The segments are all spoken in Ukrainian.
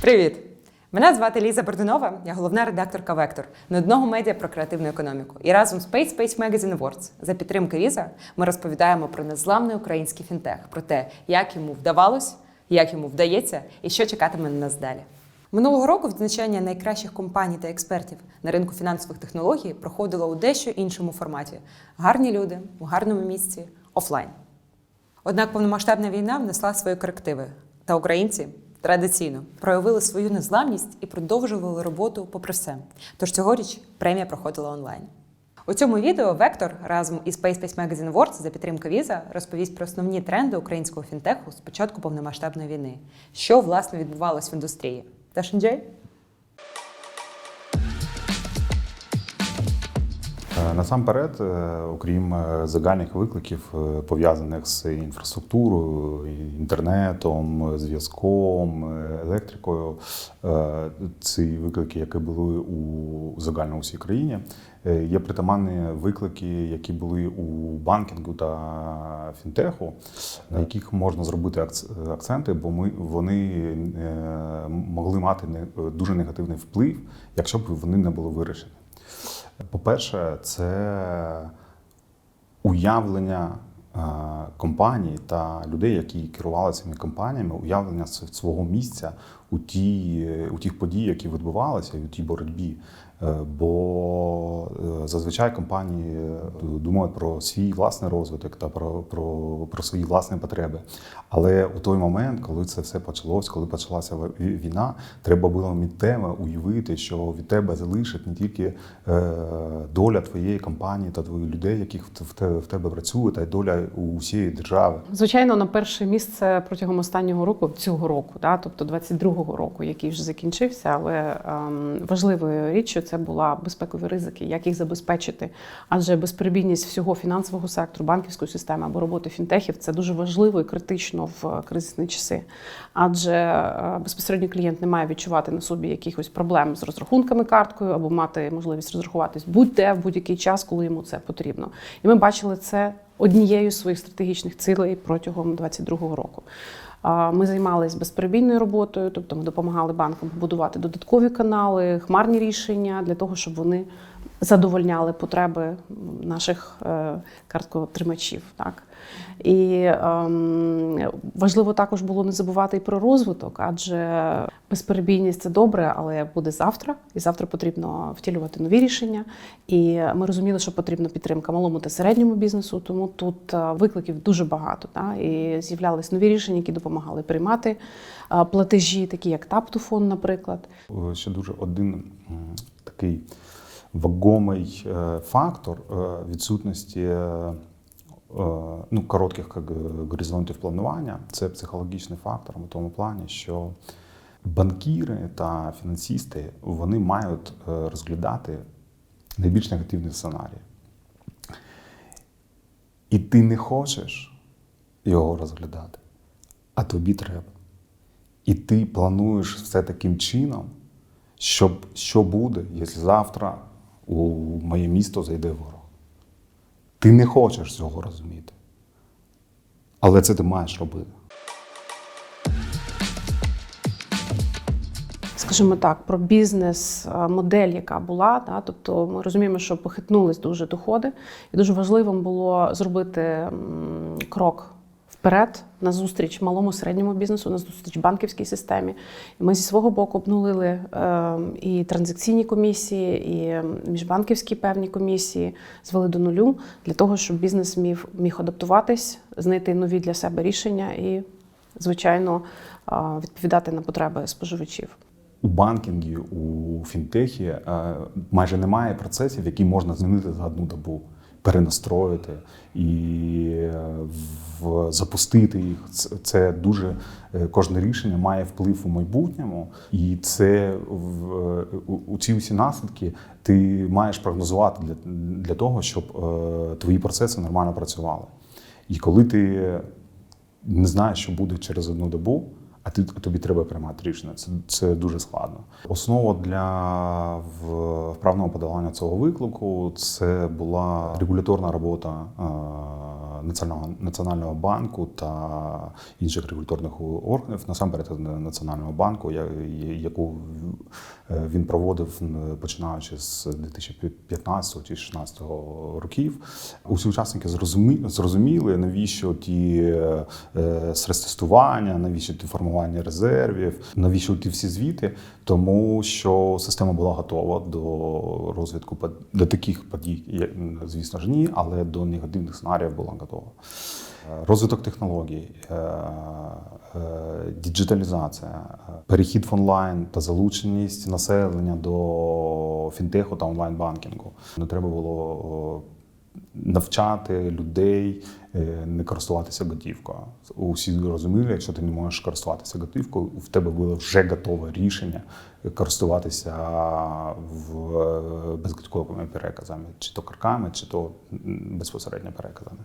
Привіт! Мене звати Ліза Бордунова, я головна редакторка Вектор не одного медіа про креативну економіку. І разом з Space Space Magazine Awards за підтримки Віза ми розповідаємо про незламний український фінтех, про те, як йому вдавалось, як йому вдається і що чекатиме на нас далі. Минулого року відзначання найкращих компаній та експертів на ринку фінансових технологій проходило у дещо іншому форматі: гарні люди у гарному місці офлайн. Однак повномасштабна війна внесла свої корективи, та українці традиційно проявили свою незламність і продовжували роботу попри все. Тож цьогоріч премія проходила онлайн. У цьому відео Вектор разом із Space Space Magazine Awards за підтримки Віза розповість про основні тренди українського фінтеху з початку повномасштабної війни, що власне відбувалось в індустрії. Тож enjoy! Насамперед, е, окрім е, загальних викликів, е, пов'язаних з інфраструктурою, інтернетом, зв'язком, е, електрикою, е, ці виклики, які були у загально усій країні, е, є притаманні виклики, які були у банкінгу та фінтеху, на яких можна зробити акценти, бо ми вони е, могли мати дуже негативний вплив, якщо б вони не були вирішені. По-перше, це уявлення е, компаній та людей, які керували цими компаніями, уявлення свого місця у ті, у тих подій, які відбувалися, і у тій боротьбі. Е, Бо е, зазвичай компанії е, думають про свій власний розвиток та про, про, про свої власні потреби. Але у той момент, коли це все почалось, коли почалася війна, треба було миттєво уявити, що від тебе залишить не тільки доля твоєї компанії та твоїх людей, яких в те- в тебе працює, та й доля усієї держави. Звичайно, на перше місце протягом останнього року, цього року, да, тобто 22-го року, який вже закінчився, але ем, важливою річчю це була безпекові ризики, як їх забезпечити. Адже безперебійність всього фінансового сектору, банківської системи або роботи фінтехів це дуже важливо і критично в кризисні часи. Адже е, безпосередньо клієнт не має відчувати на собі якихось проблем з розрахунками карткою або мати можливість розрахуватись будь-де в будь-який час, коли йому це потрібно. І ми бачили це однією з своїх стратегічних цілей протягом 2022 року. Ми займалися безперебійною роботою, тобто ми допомагали банкам побудувати додаткові канали, хмарні рішення для того, щоб вони задовольняли потреби наших е, карткотримачів. Так. І ем, важливо також було не забувати і про розвиток, адже безперебійність це добре, але буде завтра, і завтра потрібно втілювати нові рішення. І ми розуміли, що потрібна підтримка малому та середньому бізнесу, тому тут е, викликів дуже багато. Та? І з'являлись нові рішення, які допомагали приймати е, платежі, такі як Таптофон, наприклад. Ще дуже один такий вагомий е, фактор е, відсутності е, ну, коротких горизонтів планування це психологічний фактор у тому плані, що банкіри та фінансисти вони мають розглядати найбільш негативний сценарій. І ти не хочеш його розглядати, а тобі треба. І ти плануєш все таким чином, щоб що буде, якщо завтра у моє місто зайде ворог. Ти не хочеш цього розуміти. Але це ти маєш робити. Скажімо так, про бізнес-модель, яка була. Да? Тобто ми розуміємо, що похитнулись дуже доходи, і дуже важливим було зробити крок вперед на зустріч малому середньому бізнесу, на зустріч банківській системі. Ми зі свого боку обнулили е, і транзакційні комісії, і міжбанківські певні комісії звели до нулю для того, щоб бізнес міг, міг адаптуватись, знайти нові для себе рішення і, звичайно, е, відповідати на потреби споживачів. У банкінгі, у фінтехі е, майже немає процесів, які можна змінити за одну добу, перенастроїти і в, запустити їх. Це, дуже е, кожне рішення має вплив у майбутньому, і це в у ці всі наслідки ти маєш прогнозувати для, для того, щоб е, твої процеси нормально працювали. І коли ти не знаєш, що буде через одну добу, а ти тобі треба приймати рішення. Це, це дуже складно. Основа для вправного подолання цього виклику це була регуляторна робота національного, національного банку та інших регуляторних органів, насамперед Національного банку, яку е, він проводив починаючи з 2015 чи 2016 років. Усі учасники зрозумі- зрозуміли, навіщо ті е, стрес-тестування, навіщо ті формування резервів, навіщо ті всі звіти, тому що система була готова до розвитку до таких подій, звісно ж, ні, але до негативних сценаріїв була готова. Е, Розвиток технологій, е, е, діджиталізація, перехід в онлайн та залученість населення до фінтеху та онлайн-банкінгу. Не треба було навчати людей е, не користуватися готівкою. Усі розуміли, якщо ти не можеш користуватися готівкою, в тебе було вже готове рішення користуватися в безготівковими переказами, чи то карками, чи то безпосередньо переказами.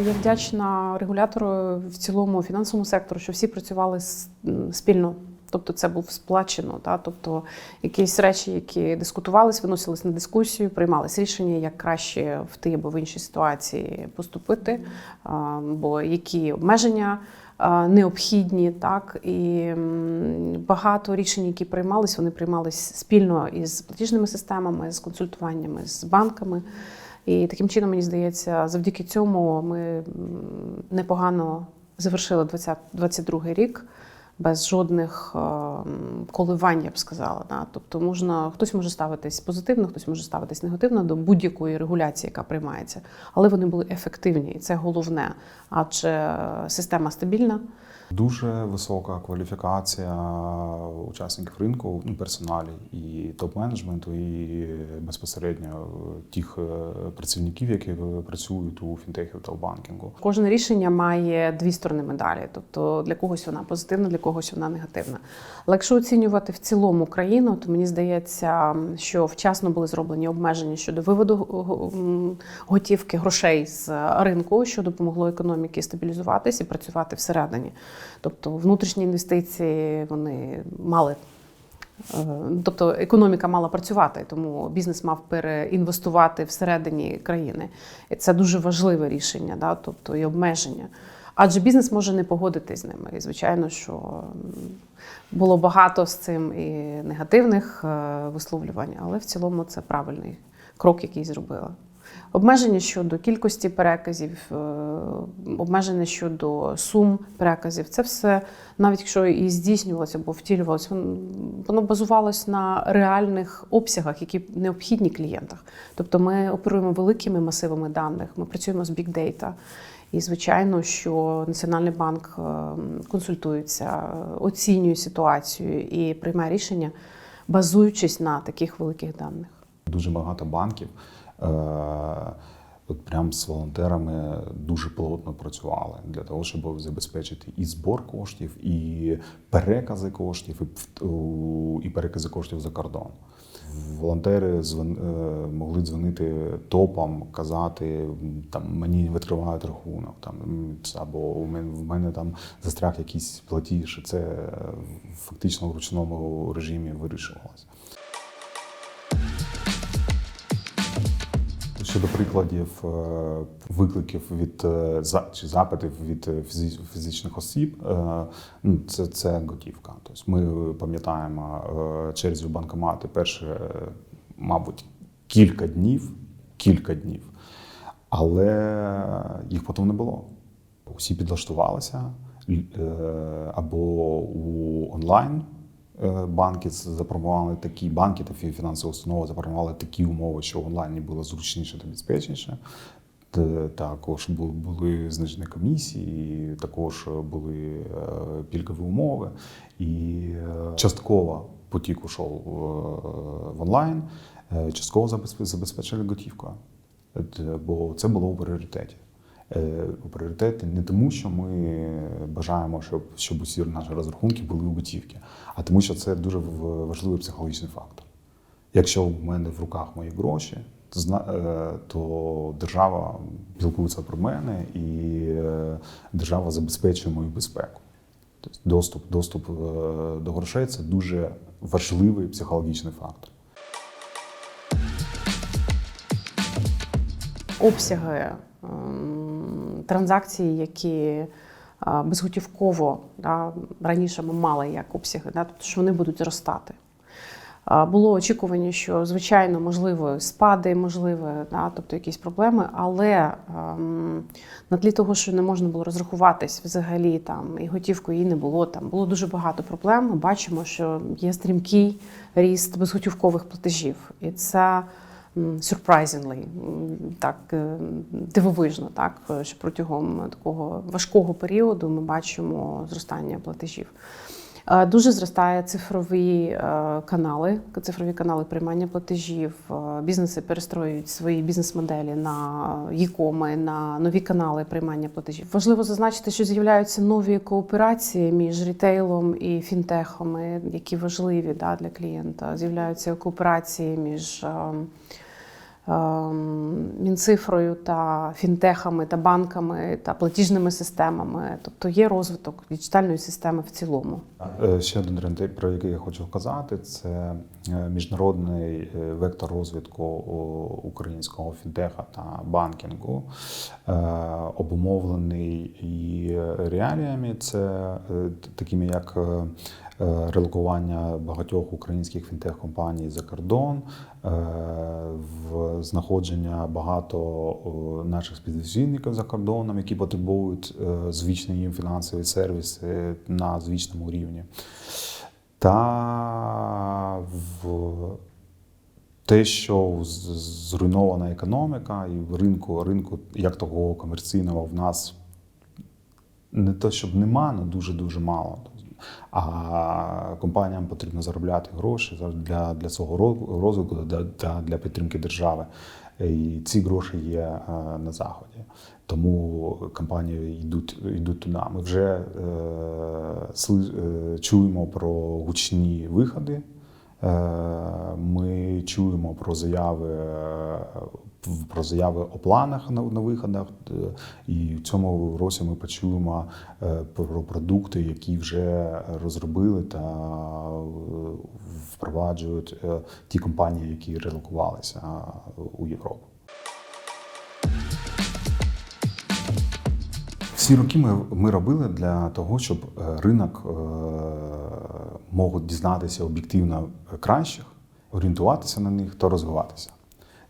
Я вдячна регулятору в цілому фінансовому сектору, що всі працювали спільно. Тобто це був сплачено. Та? Тобто якісь речі, які дискутувались, виносились на дискусію, приймались рішення, як краще в тій або в іншій ситуації поступити, бо які обмеження необхідні, так і багато рішень, які приймались, вони приймались спільно із платіжними системами, з консультуваннями з банками. І таким чином, мені здається, завдяки цьому ми непогано завершили 2022 рік без жодних е, коливань, я б сказала. Тобто можна, хтось може ставитись позитивно, хтось може ставитись негативно до будь-якої регуляції, яка приймається. Але вони були ефективні, і це головне. Адже система стабільна. Дуже висока кваліфікація учасників ринку, ну, персоналі і топ-менеджменту, і безпосередньо тих е, працівників, які працюють у фінтехі та у банкінгу. Кожне рішення має дві сторони медалі. Тобто для когось вона позитивна, для когось вона негативна. Але якщо оцінювати в цілому країну, то мені здається, що вчасно були зроблені обмеження щодо виводу готівки грошей з ринку, що допомогло економіці стабілізуватись і працювати всередині. Тобто внутрішні інвестиції вони мали. е, Тобто економіка мала працювати, тому бізнес мав переінвестувати всередині країни. І це дуже важливе рішення, да? тобто і обмеження. Адже бізнес може не погодитись з ними. І звичайно, що було багато з цим і негативних е, висловлювань, але в цілому це правильний крок, який зробила. Обмеження щодо кількості переказів, е, обмеження щодо сум переказів це все, навіть якщо і здійснювалося або втілювалося, воно базувалось на реальних обсягах, які необхідні клієнтах. Тобто ми оперуємо великими масивами даних, ми працюємо з data. І звичайно, що Національний банк е, консультується, оцінює ситуацію і приймає рішення, базуючись на таких великих даних. Дуже багато банків от прям з волонтерами дуже плотно працювали для того, щоб забезпечити і збор коштів, і перекази коштів, і, і перекази коштів за кордон. Волонтери дзвон- е, могли дзвонити топам, казати там мені не відкривають рахунок, там або у мене в мене там застряг якийсь платіж. Це е, фактично в ручному режимі вирішувалося. Щодо прикладів е, викликів від е, чи запитів від е, фізичних осіб, ну, це, це готівка. Тобто ми пам'ятаємо через банкомати перші, е, мабуть, кілька днів, кілька днів, але їх потім не було. Усі підлаштувалися або у онлайн банки запропонували такі банки та фі- фінансові установи запропонували такі умови, що в онлайні було зручніше та безпечніше. Також були знижені комісії, також були е, пільгові умови, і е, частково потік ушов е, в онлайн, е, частково забезпе- забезпечили готівкою. Е, Бо це було у пріоритеті. Е, У пріоритеті не тому, що ми бажаємо, щоб, щоб усі наші розрахунки були у готівці, а тому, що це дуже важливий психологічний фактор. Якщо в мене в руках мої гроші, е, то держава пілкується про мене і е, держава забезпечує мою безпеку. Тобто доступ, доступ до грошей це дуже важливий психологічний фактор. обсяги транзакцій, які безготівково да, раніше ми мали як обсяги, да, тобто що вони будуть зростати. Було очікування, що звичайно можливо спади, можливо, да, тобто якісь проблеми, але ем, на тлі того, що не можна було розрахуватись взагалі там і готівкою її не було. Там було дуже багато проблем. Ми бачимо, що є стрімкий ріст безготівкових платежів, і це surprisingly, так е, дивовижно, так що протягом такого важкого періоду ми бачимо зростання платежів. Е, Дуже зростає цифрові е, канали, цифрові канали приймання платежів. Е, Бізнеси перестроюють свої бізнес-моделі на e-коми, на нові канали приймання платежів. Важливо зазначити, що з'являються нові кооперації між рітейлом і фінтехами, які важливі да, для клієнта. З'являються кооперації між. Ем, Мінцифрою та фінтехами та банками та платіжними системами, тобто є розвиток діджитальної системи в цілому. Е, Ще один тренд, про який я хочу вказати, це е, міжнародний е, вектор розвитку українського фінтеха та банкінгу, обумовлений і реаліями, це такими як релокування багатьох українських фінтех-компаній за кордон, е, в знаходження багато наших співвітчизників за кордоном, які потребують е, звичні їм фінансові сервіси на звичному рівні. Та в те, що зруйнована економіка і в ринку, ринку як того комерційного в нас не то, щоб нема, але дуже-дуже мало. А компаніям потрібно заробляти гроші для, для свого роз- розвитку для, для, підтримки держави. І ці гроші є е, на заході. Тому компанії йдуть, йдуть туди. Ми вже е, е, чуємо про гучні виходи. Е, Ми чуємо про заяви про заяви о планах на, на виходах. Е, І в цьому році ми почуємо е, про продукти, які вже розробили та е, впроваджують ті компанії, які релокувалися у Європу. Всі роки ми, ми робили для того, щоб ринок мог дізнатися об'єктивно кращих, орієнтуватися на них та розвиватися.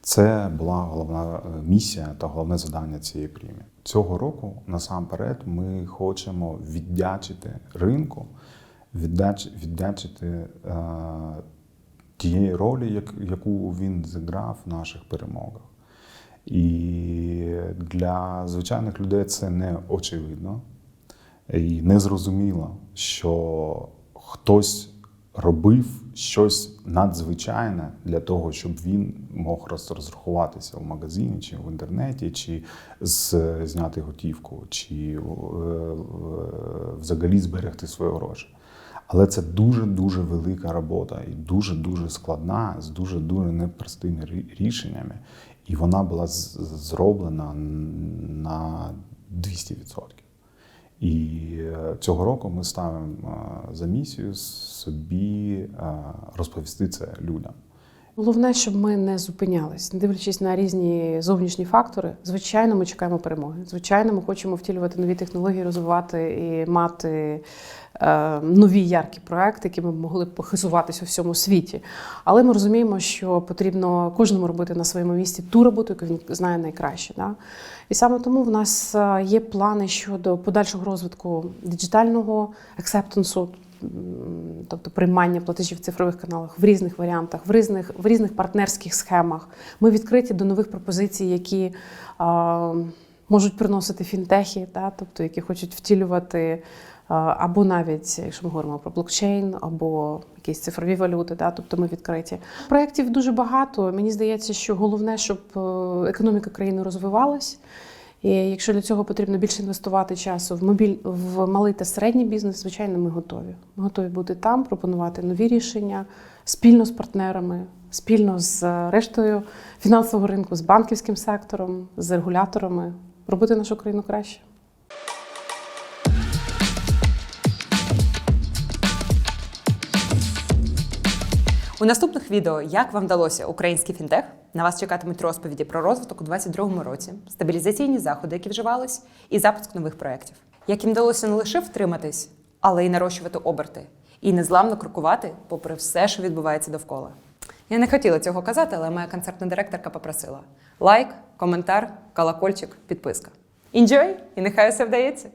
Це була головна е, місія та головне завдання цієї премії. Цього року, насамперед, ми хочемо віддячити ринку, віддач, віддячити е, тієї ролі, як, яку він зіграв в наших перемогах. І для звичайних людей це не очевидно і не зрозуміло, що хтось робив щось надзвичайне для того, щоб він мог роз- розрахуватися в магазині, чи в інтернеті, чи з, зняти готівку, чи е, взагалі зберегти свої гроші. Але це дуже дуже велика робота і дуже дуже складна з дуже дуже непростими рішеннями. І вона була зроблена на 200%. І е, цього року ми ставимо е, за місію собі е, розповісти це людям. Головне, щоб ми не зупинялись, не дивлячись на різні зовнішні фактори. Звичайно, ми чекаємо перемоги. Звичайно, ми хочемо втілювати нові технології, розвивати і мати е, нові яркі проекти, які ми могли б похизуватися у всьому світі. Але ми розуміємо, що потрібно кожному робити на своєму місці ту роботу, яку він знає найкраще. Да? І саме тому в нас е, є плани щодо подальшого розвитку диджитального ексептансу, тобто приймання платежів в цифрових каналах в різних варіантах, в різних, в різних партнерських схемах. Ми відкриті до нових пропозицій, які а, можуть приносити фінтехи, да, тобто які хочуть втілювати. Або навіть, якщо ми говоримо про блокчейн, або якісь цифрові валюти, да, тобто ми відкриті. Проєктів дуже багато. Мені здається, що головне, щоб е, економіка країни розвивалась. І якщо для цього потрібно більше інвестувати часу в мобіль в малий та середній бізнес, звичайно, ми готові. Ми готові бути там, пропонувати нові рішення спільно з партнерами, спільно з рештою фінансового ринку, з банківським сектором, з регуляторами, робити нашу країну краще. У наступних відео, як вам вдалося український фінтех, на вас чекатимуть розповіді про розвиток у 2022 році, стабілізаційні заходи, які вживались, і запуск нових проєктів. Як їм вдалося не лише втриматись, але й нарощувати оберти, і незламно крокувати, попри все, що відбувається довкола. Я не хотіла цього казати, але моя концертна директорка попросила: лайк, коментар, колокольчик, підписка. Enjoy! і нехай все вдається!